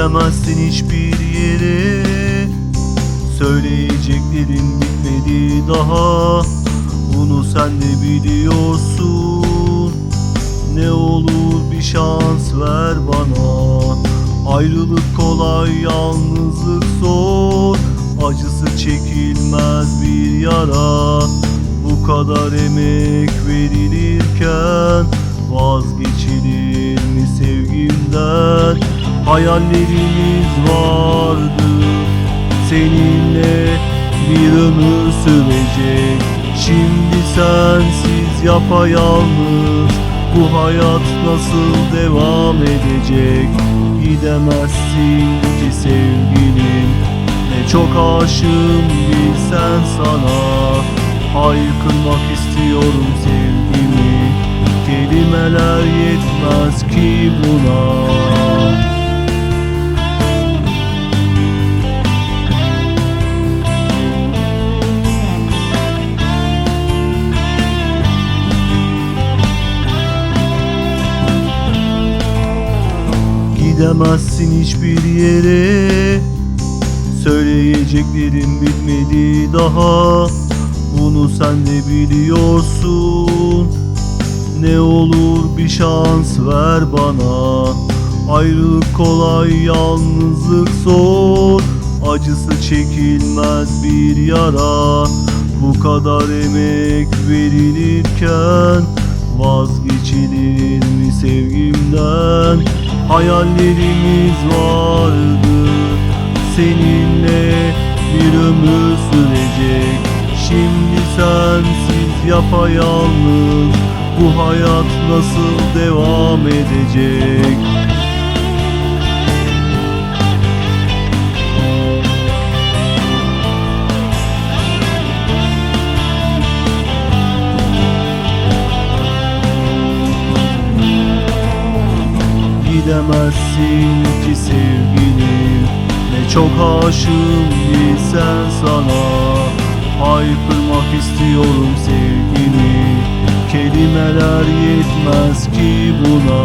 Gidemezsin hiçbir yere Söyleyeceklerin bitmedi daha. Bunu sen de biliyorsun. Ne olur bir şans ver bana. Ayrılık kolay yalnızlık zor. Acısı çekilmez bir yara. Bu kadar emek verilirken Vazgeçilir Hayallerimiz vardı. Seninle bir ömür sürecek Şimdi sensiz yapayalnız. Bu hayat nasıl devam edecek? Gidemezsin ki sevgilim. Ne çok aşığım bilsen sana. Haykırmak istiyorum sevgimi. Kelimeler yetmez ki buna Gidemezsin hiçbir yere. Söyleyeceklerim bitmedi daha. Bunu sen de biliyorsun. Ne olur bir şans ver bana. Ayrılık kolay yalnızlık zor. Acısı çekilmez bir yara. Bu kadar emek verilirken Vazgeçilir mi sevgimden Hayallerimiz vardı. Seninle bir ömür sürecek. Şimdi sensiz yapayalnız. Bu hayat nasıl devam edecek Gidemezsin ki sevgilim Ne çok aşığım bilsen sana. Haykırmak istiyorum sevgimi Kelimeler yetmez ki buna